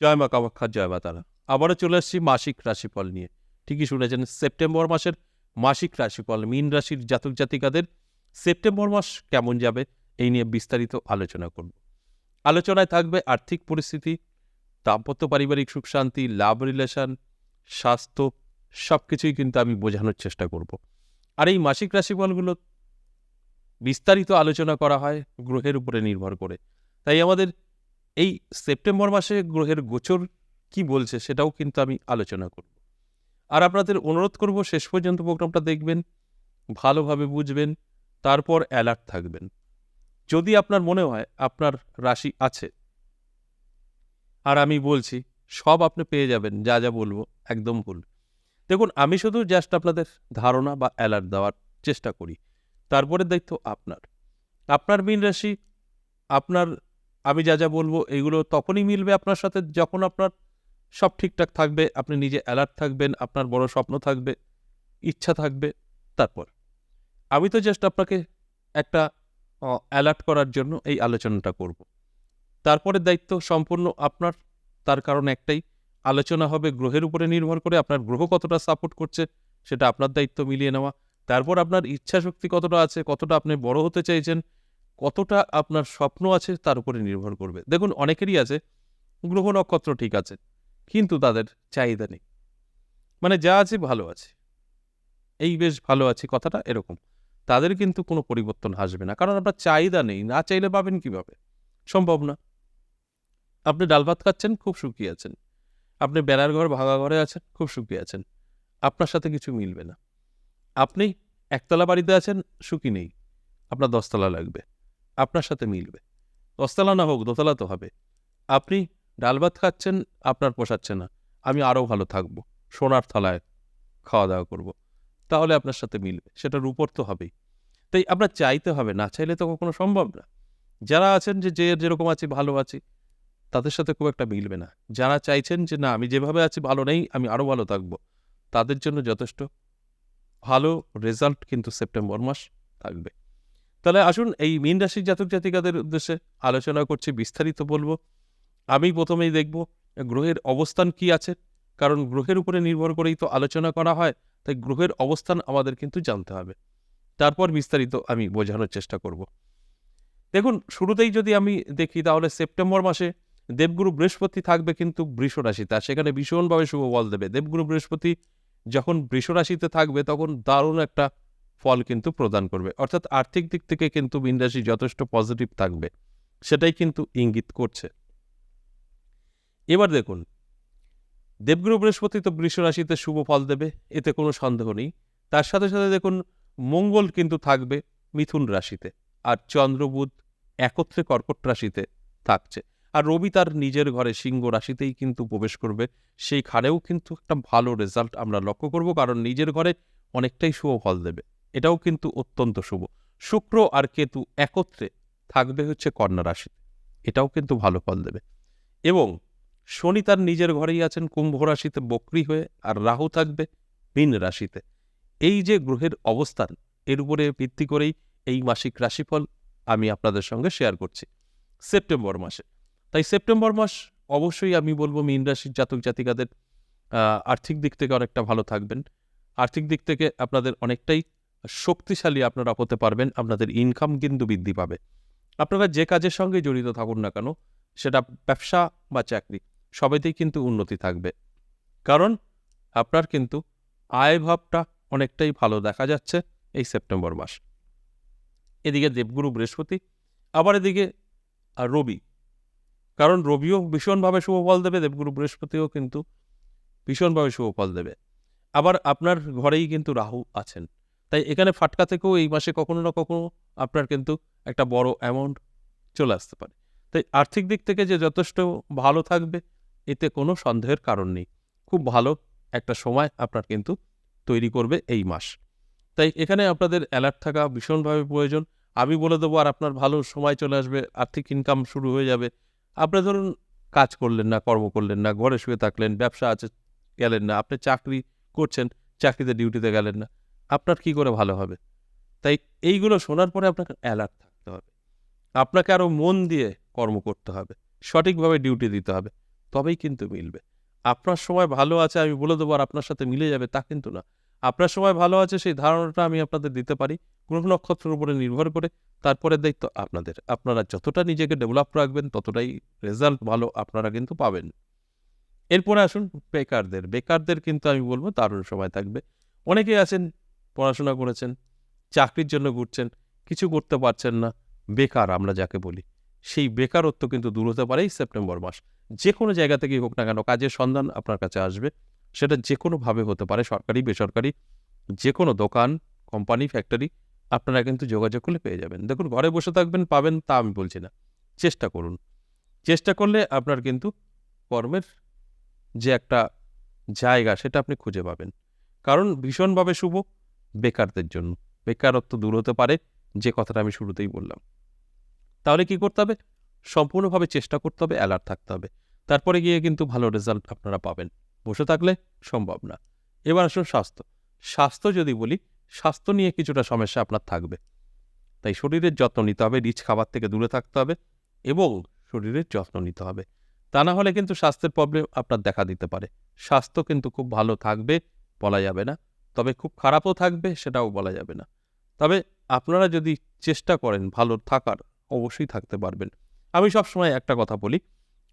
জয় মা কামাখ্যা, জয় মা তারা। আবারও চলে আসছি মাসিক রাশিফল নিয়ে। ঠিকই শুনেছেন, সেপ্টেম্বর মাসের মাসিক রাশিফল, মীন রাশির জাতক জাতিকাদের সেপ্টেম্বর মাস কেমন যাবে, এই নিয়ে বিস্তারিত আলোচনা করব। আলোচনায় থাকবে আর্থিক পরিস্থিতি, দাম্পত্য পারিবারিক সুখ শান্তি, লাভ রিলেশন, স্বাস্থ্য সব কিছুই কিন্তু আমি বোঝানোর চেষ্টা করব। আর এই মাসিক রাশিফলগুলো বিস্তারিত আলোচনা করা হয় গ্রহের উপরে নির্ভর করে। তাই আমাদের এই সেপ্টেম্বর মাসে গ্রহের গোচর কি বলছে সেটাও কিন্তু আমি আলোচনা করব। আর আপনাদের অনুরোধ করব শেষ পর্যন্ত প্রোগ্রামটা দেখবেন, ভালোভাবে বুঝবেন, তারপর অ্যালার্ট থাকবেন। যদি আপনার মনে হয় আপনার রাশি আছে, আর আমি বলছি, সব আপনি পেয়ে যাবেন, যা যা বলব, একদম ভুল। দেখুন, আমি শুধু জাস্ট আপনাদের ধারণা বা অ্যালার্ট দেওয়ার চেষ্টা করি। তারপরে দায়িত্ব আপনার। আপনার মীন রাশি, আপনার আমি যা যা বলব এগুলো তখনই মিলবে আপনার সাথে যখন আপনার সব ঠিকঠাক থাকবে, আপনি নিজে অ্যালার্ট থাকবেন, আপনার বড় স্বপ্ন থাকবে, ইচ্ছা থাকবে, তারপর। আমি তো জাস্ট আপনাকে একটা অ্যালার্ট করার জন্য এই আলোচনাটা করব। তারপরের দায়িত্ব সম্পূর্ণ আপনার, তার কারণ একটাই, আলোচনা হবে গ্রহের উপরে নির্ভর করে আপনার গ্রহ কতটা সাপোর্ট করছে, সেটা আপনার দায়িত্ব মিলিয়ে নেওয়া। তারপর আপনার ইচ্ছা শক্তি কতটা আছে, কতটা আপনি বড় হতে চাইছেন কতটা আপনার স্বপ্ন আছে তার উপরে নির্ভর করবে। দেখুন, অনেকেরই আছে, গ্রহ নক্ষত্র ঠিক আছে, কিন্তু তাদের চাহিদা নেই। মানে যা আছে ভালো আছে। এই বেশ ভালো আছে কথাটা এরকম। তাদের কিন্তু কোনো পরিবর্তন আসবে না, কারণ আপনার চাহিদা নেই। না চাইলে পাবেন কীভাবে? সম্ভব না। আপনি ডাল ভাত খাচ্ছেন, খুব সুখী আছেন। আপনি বেড়ার ঘর, ভাঙা ঘরে আছেন, খুব সুখী আছেন। আপনার সাথে কিছু মিলবে না। আপনি একতলা বাড়িতে আছেন, সুখী নেই। আপনার দশতলা লাগবে। আপনার সাথে মিলবে। দশতলা না হোক, দোতলা তো হবে। আপনি ডাল ভাত খাচ্ছেন, আপনার পোষাচ্ছে না। আমি আরও ভালো থাকব, সোনার থালায় খাওয়া দাওয়া করব। তাহলে আপনার সাথে মিলবে, সেটার উপর তো হবেই। তাই আপনার চাইতে হবে, না চাইলে তো কখনো সম্ভব না। যারা আছেন যে যে যেরকম আছি, ভালো আছি, তাদের সাথে খুব একটা মিলবে না। যারা চাইছেন যে, না, আমি যেভাবে আছি, ভালো নেই, আমি আরও ভালো থাকব। তাদের জন্য যথেষ্ট ভালো রেজাল্ট কিন্তু সেপ্টেম্বর মাস থাকবে। তাহলে আসুন এই মীন রাশির জাতক জাতিকাদের উদ্দেশ্যে আলোচনা করছি, বিস্তারিত বলব। আমি প্রথমেই দেখব গ্রহের অবস্থান কি আছে, কারণ গ্রহের উপরে নির্ভর করেই তো আলোচনা করা হয়, তাই গ্রহের অবস্থান আমাদের কিন্তু জানতে হবে। তারপর বিস্তারিত আমি বোঝানোর চেষ্টা করব। দেখুন, শুরুতেই যদি আমি দেখি, তাহলে সেপ্টেম্বর মাসে দেবগুরু বৃহস্পতি থাকবে কিন্তু বৃষ রাশিতে, আর সেখানে ভীষণভাবে শুভ বল দেবে। দেবগুরু বৃহস্পতি যখন বৃষ রাশিতে থাকবে, তখন দারুণ একটা ফল কিন্তু প্রদান করবে। অর্থাৎ আর্থিক দিক থেকে কিন্তু মীন রাশি যথেষ্ট পজিটিভ থাকবে। সেটাই কিন্তু ইঙ্গিত করছে। এবার দেখুন, দেবগুরু বৃহস্পতি তো বৃষ রাশিতে শুভ ফল দেবে, এতে কোনো সন্দেহ নেই। তার সাথে সাথে দেখুন, মঙ্গল কিন্তু থাকবে মিথুন রাশিতে আর চন্দ্রবুধ একত্রে কর্কট রাশিতে থাকছে। আর রবি তার নিজের ঘরে সিংহ রাশিতেই কিন্তু প্রবেশ করবে। সেইখানেও কিন্তু একটা ভালো রেজাল্ট আমরা লক্ষ্য করব, কারণ নিজের ঘরে অনেকটাই শুভ ফল দেবে। এটাও কিন্তু অত্যন্ত শুভ। শুক্র আর কেতু একত্রে থাকবে হচ্ছে কন্যা রাশিতে। এটাও কিন্তু ভালো ফল দেবে। এবং শনি তার নিজের ঘরেই আছেন, কুম্ভ রাশিতে বক্রি হয়ে আর রাহু থাকবে মীন রাশিতে। এই যে গ্রহের অবস্থান, এর উপরে ভিত্তি করেই এই মাসিক রাশিফল আমি আপনাদের সঙ্গে শেয়ার করছি সেপ্টেম্বর মাসে। তাই সেপ্টেম্বর মাস অবশ্যই আমি বলব মীন রাশির জাতক জাতিকাদের আর্থিক দিক থেকে অনেকটা ভালো থাকবেন। আর্থিক দিক থেকে আপনাদের অনেকটাই শক্তিশালী আপনারা হতে পারবেন, আপনাদের ইনকাম কিন্তু বৃদ্ধি পাবে। আপনারা যে কাজের সঙ্গে জড়িত থাকুন না কেন, সেটা ব্যবসা বা চাকরি, সবেতেই কিন্তু উন্নতি থাকবে। কারণ আপনার কিন্তু আয় ভাবটা অনেকটাই ভালো দেখা যাচ্ছে এই সেপ্টেম্বর মাস। এদিকে দেবগুরু বৃহস্পতি, আবার এদিকে রবি। কারণ রবিও ভীষণভাবে শুভ ফল দেবে, দেবগুরু বৃহস্পতিও কিন্তু ভীষণভাবে শুভ ফল দেবে। আবার আপনার ঘরেই কিন্তু রাহু আছেন। তাই এখানে ফাটকা থেকেও এই মাসে কখনো না কখনো আপনার কিন্তু একটা বড় অ্যামাউন্ট চলে আসতে পারে। তাই আর্থিক দিক থেকে যে যথেষ্ট ভালো থাকবে, এতে কোনো সন্দেহের কারণ নেই। খুব ভালো একটা সময় আপনার কিন্তু তৈরি করবে এই মাস। তাই এখানে আপনাদের অ্যালার্ট থাকা ভীষণভাবে প্রয়োজন। আমি বলে দেবো, আর আপনার ভালো সময় চলে আসবে, আর্থিক ইনকাম শুরু হয়ে যাবে। আপনি ধরুন কাজ করলেন না, কর্ম করলেন না, ঘরে শুয়ে থাকলেন, ব্যবসা আছে, গেলেন না, আপনি চাকরি করছেন, চাকরিতে ডিউটিতে গেলেন না। আপনার কি করে ভালো হবে? তাই এইগুলো শোনার পরে আপনাকে অ্যালার্ট থাকতে হবে। আপনাকে আরও মন দিয়ে কর্ম করতে হবে। সঠিকভাবে ডিউটি দিতে হবে। তবেই কিন্তু মিলবে। আপনার সময় ভালো আছে, আমি বলে দেবো আর আপনার সাথে মিলে যাবে, তা কিন্তু না। আপনার সময় ভালো আছে, সেই ধারণাটা আমি আপনাদের দিতে পারি। গ্রহ নক্ষত্রের উপরে নির্ভর করে তারপরে দায়িত্ব আপনাদের। আপনারা যতটা নিজেকে ডেভেলপ রাখবেন, ততটাই রেজাল্ট ভালো আপনারা কিন্তু পাবেন। এরপরে আসুন বেকারদের। বেকারদের কিন্তু আমি বলব, দারুণ সময় থাকবে। অনেকেই আছেন পড়াশোনা করেছেন, চাকরির জন্য ঘুরছেন, কিছু করতে পারছেন না। বেকার আমরা যাকে বলি। সেই বেকারত্ব কিন্তু দূর হতে পারে এই সেপ্টেম্বর মাস। যে কোনো জায়গা থেকেই হোক না কেন, কাজের সন্ধান আপনার কাছে আসবে। সেটা যে কোনোভাবে হতে পারে, সরকারি, বেসরকারি যে কোনো দোকান, কোম্পানি, ফ্যাক্টরি, আপনারা কিন্তু যোগাযোগ করলে পেয়ে যাবেন। দেখুন, ঘরে বসে থাকবেন, পাবেন তা আমি বলছি না। চেষ্টা করুন। চেষ্টা করলে আপনার কিন্তু কর্মের যে একটা জায়গা, সেটা আপনি খুঁজে পাবেন। কারণ ভীষণভাবে শুভ। বেকারদের জন্য। বেকারত্ব দূর হতে পারে, যে কথাটা আমি শুরুতেই বললাম। তাহলে কি করতে হবে? সম্পূর্ণভাবে চেষ্টা করতে হবে অ্যালার্ট থাকতে হবে। তারপরে গিয়ে কিন্তু ভালো রেজাল্ট আপনারা পাবেন। বসে থাকলে সম্ভব না। এবার আসুন স্বাস্থ্য। স্বাস্থ্য যদি বলি, স্বাস্থ্য নিয়ে কিছুটা সমস্যা আপনার থাকবে। তাই শরীরের যত্ন নিতে হবে, রিচ খাবার থেকে দূরে থাকতে হবে এবং শরীরের যত্ন নিতে হবে। তা না হলে কিন্তু স্বাস্থ্যের প্রবলেম আপনার দেখা দিতে পারে। স্বাস্থ্য কিন্তু খুব ভালো থাকবে, বলা যাবে না। তবে খুব খারাপও থাকবে সেটাও বলা যাবে না। তবে আপনারা যদি চেষ্টা করেন ভালো থাকার, অবশ্যই থাকতে পারবেন। আমি সবসময় একটা কথা বলি,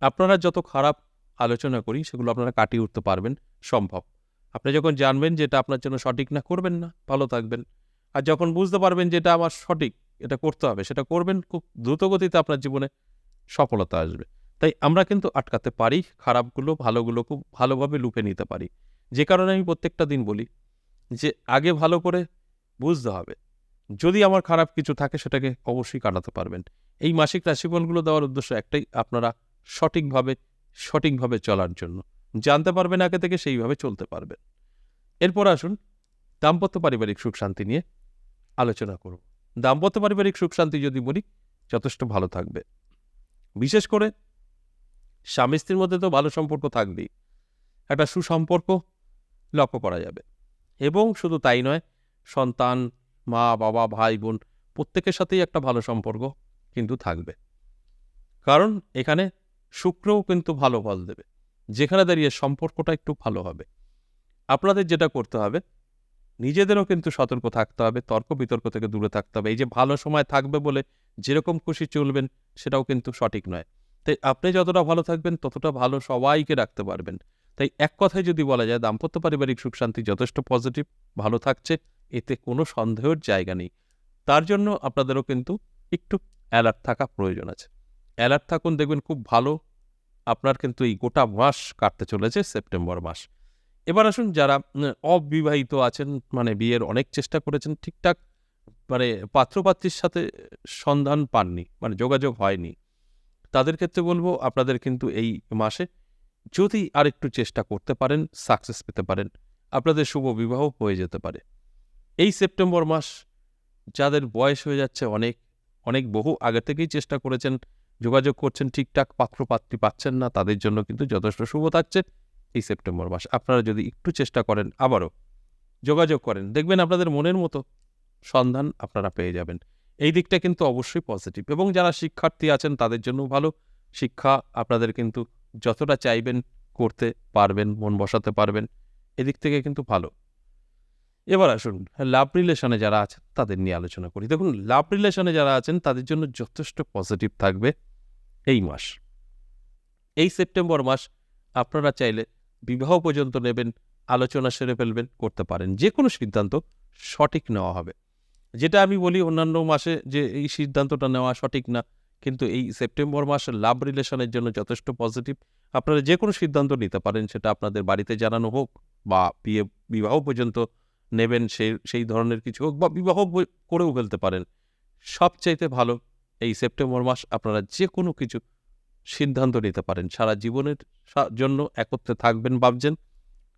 আপনারা যত খারাপ আলোচনা করি সেগুলো আপনারা কাটিয়ে উঠতে পারবেন, সম্ভব। আপনি যখন জানবেন যে এটা আপনার জন্য সঠিক না, করবেন না, ভালো থাকবেন। আর যখন বুঝতে পারবেন যে এটা আমার সঠিক, এটা করতে হবে, সেটা করবেন, খুব দ্রুতগতিতে আপনার জীবনে সফলতা আসবে। তাই আমরা কিন্তু আটকাতে পারি, খারাপগুলো ভালোগুলো খুব ভালোভাবে লুপে নিতে পারি। যে কারণে আমি প্রত্যেকটা দিন বলি যে আগে ভালো করে বুঝতে হবে। যদি আমার খারাপ কিছু থাকে সেটাকে অবশ্যই কাটাতে পারবেন। এই মাসিক রাশিফলগুলো দেওয়ার উদ্দেশ্য একটাই, আপনারা সঠিকভাবে সঠিকভাবে চলার জন্য। জানতে পারবেন আগে থেকে সেইভাবে চলতে পারবেন। এরপর আসুন, দাম্পত্য পারিবারিক সুখ শান্তি নিয়ে আলোচনা করব। দাম্পত্য পারিবারিক সুখ শান্তি যদি বলি, যথেষ্ট ভালো থাকবে। বিশেষ করে স্বামী স্ত্রীর মধ্যে তো ভালো সম্পর্ক থাকবেই। একটা সুসম্পর্ক লক্ষ্য করা যাবে। এবং শুধু তাই নয়, সন্তান, মা, বাবা, ভাই, বোন, প্রত্যেকের সাথেই একটা ভালো সম্পর্ক কিন্তু থাকবে। কারণ এখানে শুক্রও কিন্তু ভালো ফল দেবে, যেখানে দাঁড়িয়ে সম্পর্কটা একটু ভালো হবে। আপনাদের যেটা করতে হবে, নিজেদেরও কিন্তু সতর্ক থাকতে হবে, তর্ক বিতর্ক থেকে দূরে থাকতে হবে। এই যে ভালো সময় থাকবে বলে যেরকম খুশি চলবেন, সেটাও কিন্তু সঠিক নয়। তাই আপনি যতটা ভালো থাকবেন, ততটা ভালো সবাইকে রাখতে পারবেন। তাই এক কথায় যদি বলা যায়, দাম্পত্য পারিবারিক সুখ শান্তি যথেষ্ট পজিটিভ ভালো থাকছে, এতে কোনো সন্দেহের জায়গা নেই। তার জন্য আপনাদেরও কিন্তু একটু অ্যালার্ট থাকা প্রয়োজন আছে। অ্যালার্ট থাকুন, দেখবেন খুব ভালো আপনার কিন্তু এই গোটা মাস কাটতে চলেছে, সেপ্টেম্বর মাস। এবার আসুন, যারা অবিবাহিত আছেন মানে বিয়ের অনেক চেষ্টা করেছেন, ঠিকঠাক মানে পাত্রপাত্রীর সাথে সন্ধান পাননি মানে যোগাযোগ হয়নি, তাদের ক্ষেত্রে বলব, আপনাদের কিন্তু এই মাসে যদি আরেকটু চেষ্টা করতে পারেন সাকসেস পেতে পারেন, আপনাদের শুভ বিবাহ হয়ে যেতে পারে। এই সেপ্টেম্বর মাস যাদের বয়স হয়ে যাচ্ছে অনেক অনেক বহু, আগে থেকেই চেষ্টা করেছেন, যোগাযোগ করছেন, ঠিকঠাক পাত্রপাত্রী পাচ্ছেন না, তাদের জন্য কিন্তু যথেষ্ট শুভ থাকছে এই সেপ্টেম্বর মাস। আপনারা যদি একটু চেষ্টা করেন আবারও যোগাযোগ করেন, দেখবেন আপনাদের মনের মতো সন্ধান আপনারা পেয়ে যাবেন। এই দিকটা কিন্তু অবশ্যই পজিটিভ এবং যারা শিক্ষার্থী আছেন তাদের জন্য ভালো। শিক্ষা আপনাদের কিন্তু যতটা চাইবেন করতে পারবেন, মন বসাতে পারবেন, এদিক থেকে কিন্তু ভালো। এবার আসুন লাভ রিলেশনে যারা আছেন, তাদের নিয়ে আলোচনা করি। দেখুন লাভ রিলেশনে যারা আছেন, তাদের জন্য যথেষ্ট পজিটিভ থাকবে এই মাস। এই সেপ্টেম্বর মাস আপনারা চাইলে বিবাহ পর্যন্ত নেবেন, আলোচনা সেরে ফেলবেন, করতে পারেন। যে কোনো সিদ্ধান্ত সঠিক নেওয়া হবে। যেটা আমি বলি, অন্যান্য মাসে যে এই সিদ্ধান্তটা নেওয়া সঠিক না কিন্তু এই সেপ্টেম্বর মাস লাভ রিলেশনের জন্য যথেষ্ট পজিটিভ। আপনারা যে কোনো সিদ্ধান্ত নিতে পারেন, সেটা আপনাদের বাড়িতে জানানো হোক বা বিয়ে, বিবাহ পর্যন্ত নেবেন সেই সেই ধরনের কিছু হোক বা বিবাহ করেও ফেলতে পারেন। সবচাইতে ভালো, এই সেপ্টেম্বর মাস আপনারা যে কোনো কিছু সিদ্ধান্ত নিতে পারেন। সারা জীবনের জন্য একত্রে থাকবেন, ভাবছেন,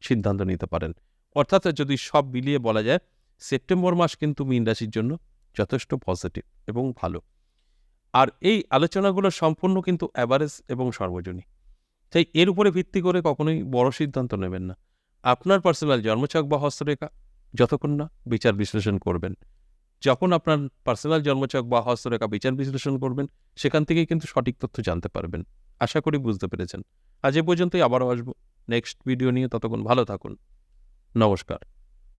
সিদ্ধান্ত নিতে পারেন। অর্থাৎ যদি সব মিলিয়ে বলা যায়, সেপ্টেম্বর মাস কিন্তু মীন রাশির জন্য যথেষ্ট পজিটিভ এবং ভালো। আর এই আলোচনাগুলো সম্পূর্ণ কিন্তু অ্যাভারেজ এবং সর্বজনীন। তাই এর উপরে ভিত্তি করে কখনোই বড় সিদ্ধান্ত নেবেন না। আপনার পার্সোনাল জন্মছক বা হস্তরেখা, যতক্ষণ না বিচার বিশ্লেষণ করবেন। যখন আপনার পার্সোনাল জন্মছক বা হস্তরেখা বিচার বিশ্লেষণ করবেন, সেখান থেকেই কিন্তু সঠিক তথ্য জানতে পারবেন। আশা করি বুঝতে পেরেছেন। আজ এ পর্যন্তই আবারও আসব। নেক্সট ভিডিও নিয়ে ততক্ষণ ভালো থাকুন। নমস্কার।